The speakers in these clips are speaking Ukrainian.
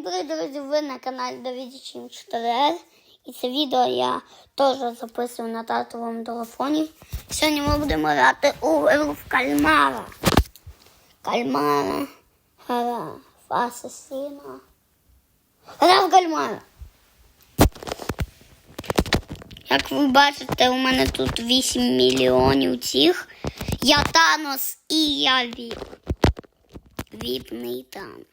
Всім друзі! Ви на каналі Давід Чим 4 І це відео я теж записую на татовому телефоні. Сьогодні ми будемо грати у гру в кальмара. Кальмара. Гра в асасіна. Гра в кальмара. Як ви бачите, у мене тут 8 мільйонів цих. Я Танос і я Віп. Віпний Танос.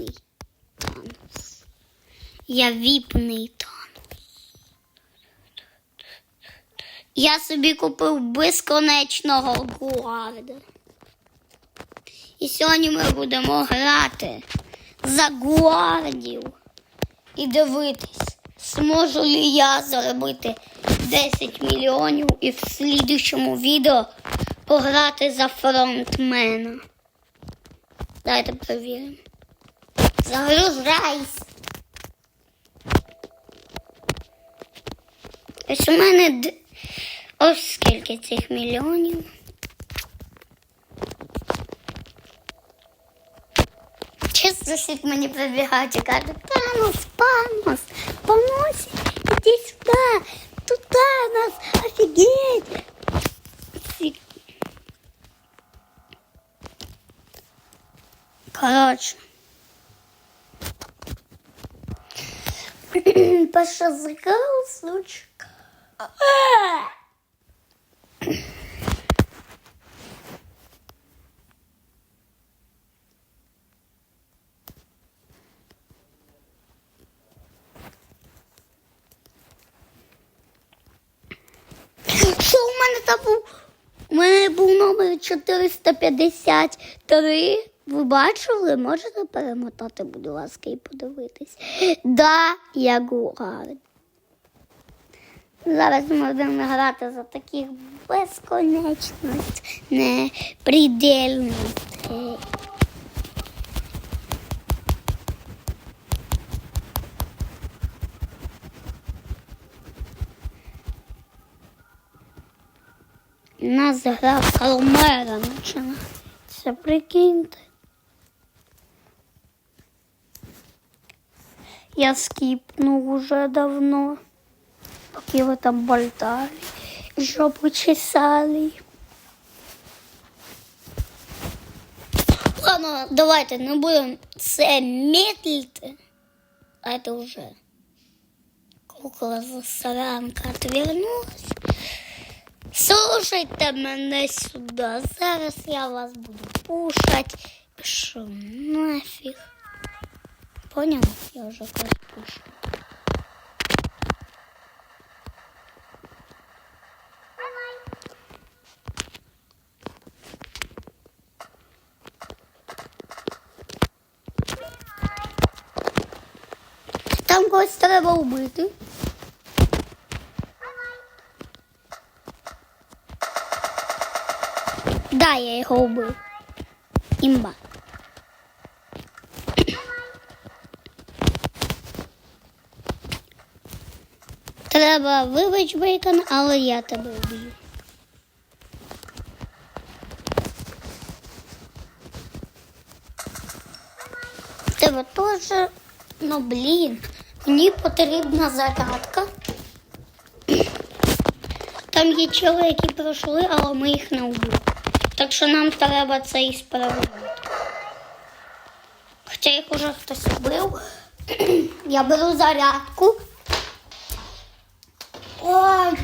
Віпний Танос. Я віпний Танос. Я собі купив безконечного гуарда. І сьогодні ми будемо грати за гуардів і дивитись, зможу ли я заробити 10 мільйонів і в слідчому відео пограти за фронтмена. Давайте перевіримо. Загружайся. Ось у мене ось скільки цих мільйонів. Чисто світ мені прибігають і каже, Танос, Панос, помося, іди сюди, тут Танос, офігеть. Фі- Паша закрыл сучка. Що у мене там був? У мене був номер 453. Ви бачили? Можете перемотати, будь ласка, і подивитись. Да, я Гугар. Зараз ми будемо грати за таких непридельностей. У нас гра Калмера починається, прикиньте. Я скіпнув уже давно, поки ви там болтали, жопу чесали. Ладно, давайте не будемо це медлити. А це вже кукла засранка отвернулась. Слушайте мене сюди. Зараз я вас буду пушать. Що нафіг? Понял? Я вас пушу. Там когось треба вбити. Да, я його вбив. Імба. Треба вибач бейкон, але я тебе вб'ю. Тебе теж, ну блін, мені потрібна зарядка. Там є чоли, які пройшли, але ми їх не вбили. Так що нам треба це і справити. Хоча їх уже хтось вбив. Я беру зарядку. Ой,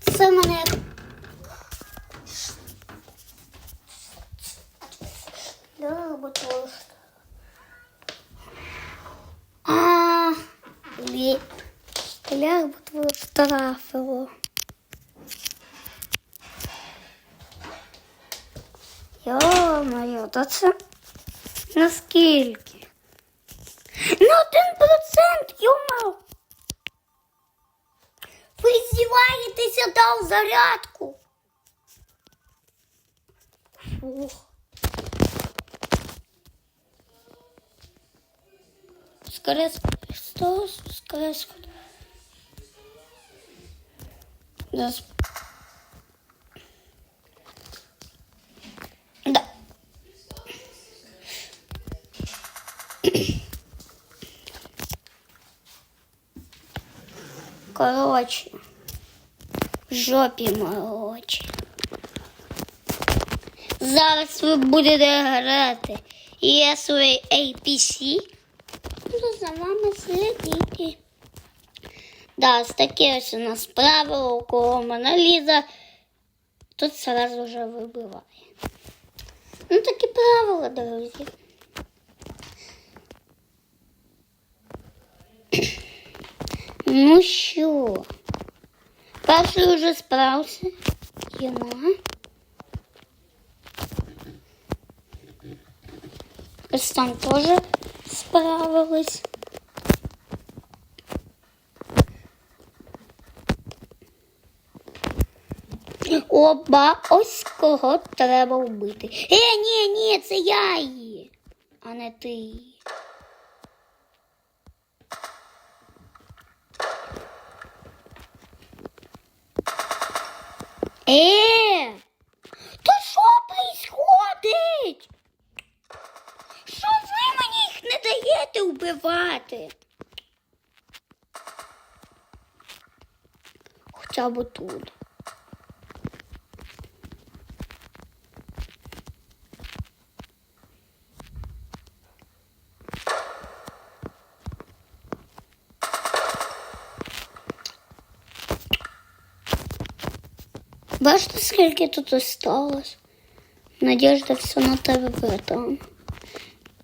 це мене. А, блін. Як би штрафило. Йо-моє, то це наскільки? На один процент, йо-моє. ви здіваєтеся дав зарядку. Фух. Скорее Что скорее сход. Да. Да. Короче. В жопі молочі. Зараз ви будете грати. І я свій APC буду за вами слідити. Да, таке ось у нас правило, у кого Моналіза. Тут сразу же вибиває. Ну, такі правила, друзі. Ну що? Перший уже справився. Йома. Ось там теж справились. Оба, ось кого треба вбити. Е, ні, ні, це я її, а не ти. її. Е, то що происходить? Що ви мені їх не даєте вбивати? Хоча б тут. Бачите, скільки тут осталось? Надежда все на тебе братан.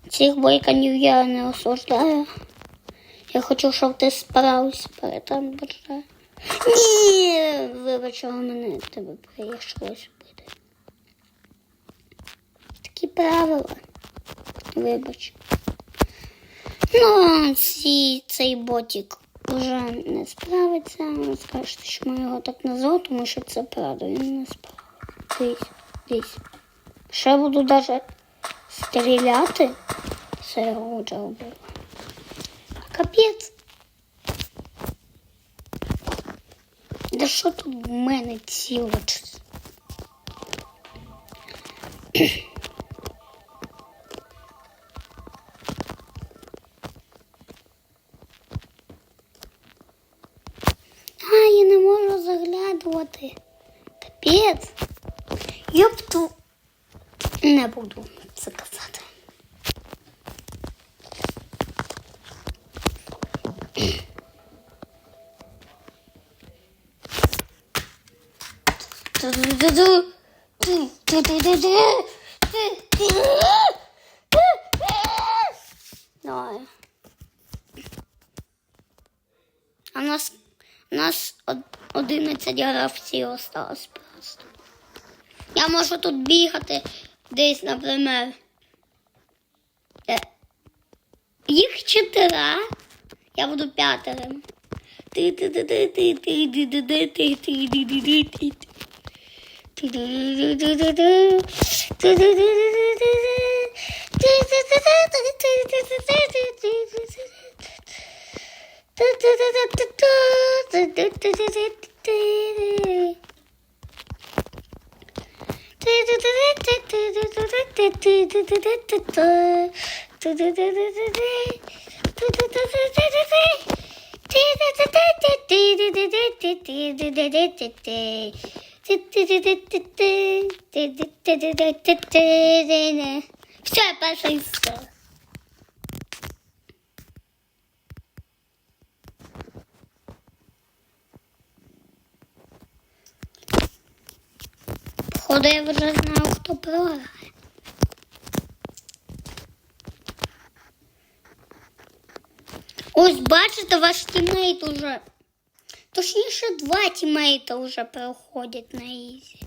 Цих бойканів я не осуждаю. Я хочу, щоб ти справився братан, бажаю. Ні, вибачила мене, тебе прийшлось вбити. Такі правила. Вибач. Ну, цей ботик вже не справиться. Ви скажете, що ми його так назвали, тому що це правда, він не справиться. Дивись. Ще буду навіть стріляти. Все, я його вже вбила. Капець. Да що тут в мене ціло? Заглядувати. Капець. Йопту. Не буду це казати. Давай. А у нас, нас од- 11 гравців осталось просто. Я можу тут бігати десь, наприклад. Е, Їх чотири, я буду п'ятерим. Все, перший все. Походу, я вже знаю, хто програє. Ось бачите, ваш тімейт уже. Точніше, два тімейта вже проходять на ізі.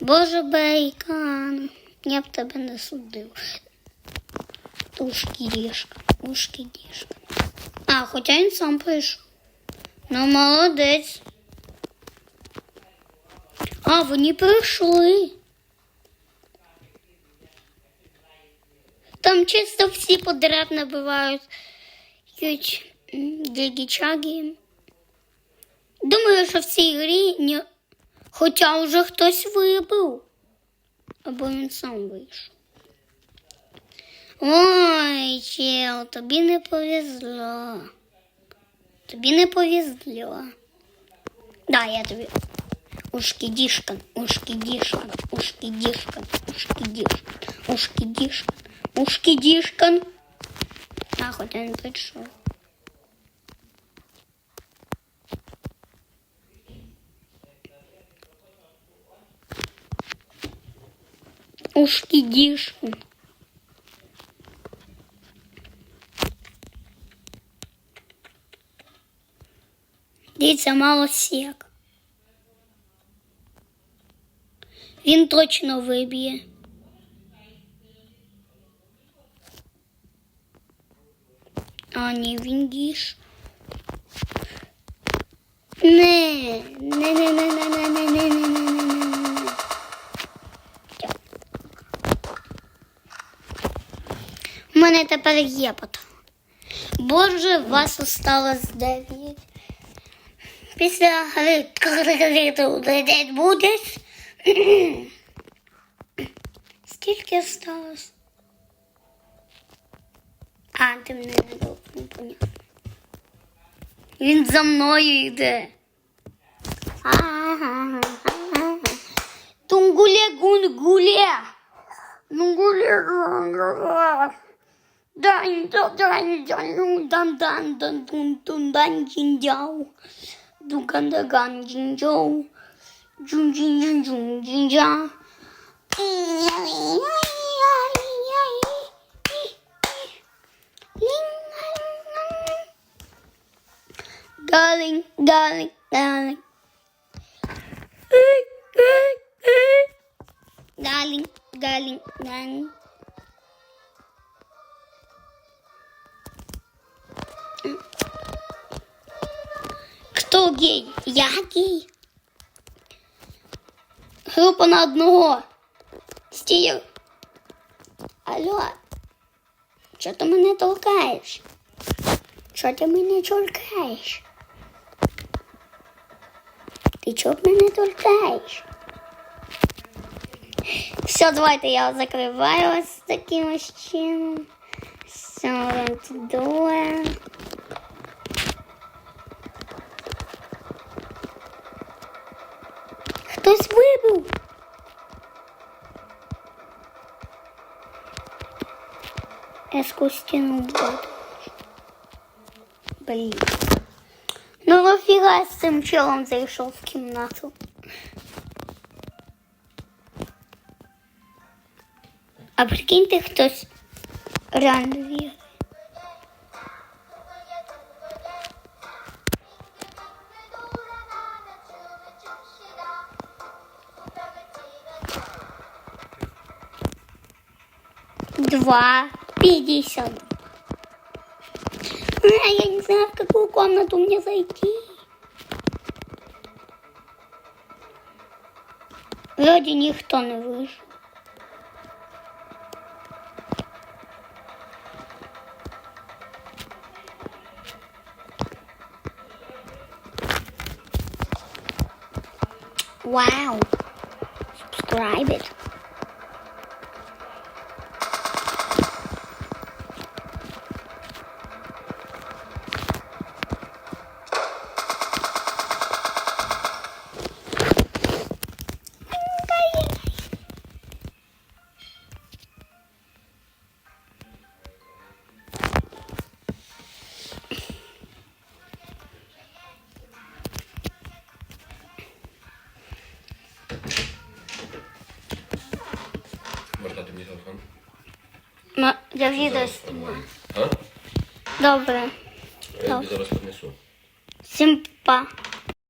Боже бейкан, я б тебе не судив. Ушки дішка, ушки дішка. А, хоча він сам прийшов. Ну, молодець. А, вони прийшли. Там чисто всі подряд набивають гігі-чаги. Думаю, що в цій грі ні... хоча вже хтось вибив. Або він сам вийшов. Ой, чел, тобі не повезло. Тобі не повезло. Да, я тобі. Ушки дишкан, ушки дишкан, ушки дишкан, Ушкидишкан, ушкидишкан, ушки дишкан, ушки дишкан. Нахуй я не пришел. Ушки дишкан. Дивіться, мало сек. Він точно виб'є. А, ні, він діж. Не, не, не, не, не, не, не, не, не, не, не, не. У мене тепер є потім. Боже, вас осталось дев'ять. Після гри ти будеш. Скільки осталось? А, ти мене не дав, не поняв. Він за мною йде. Ага. Тунгуле гунгуле. Тунгуле гунгуле. Дан дан дан дан дан дан дан дун дун дан джин джау. Дуган да ган джин джоу. 中间中中间中间呀呀呀呀呀呀！铃啊铃啊铃！嘎铃嘎铃嘎铃！哎哎哎！嘎铃嘎铃嘎铃！Кто гей? Я гей. Група на одного. Стій. Алло. Чого ти мене толкаєш? Чого ти мене толкаєш? Ти чого мене толкаєш? Все, давайте я закриваю ось таким чином. Silent door. Я сквозь стену упаду. Блин. Ну нафига с тем челом зашел в комнату. А прикинь прикиньте, хтось реально вірить. Два пятьдесят. А, я не знаю, в какую комнату мне зайти. Вроде никто не вышел. Wow. Subscribe it. Я відео знімаю. А? Добре. Я тобі зараз принесу. Всім па.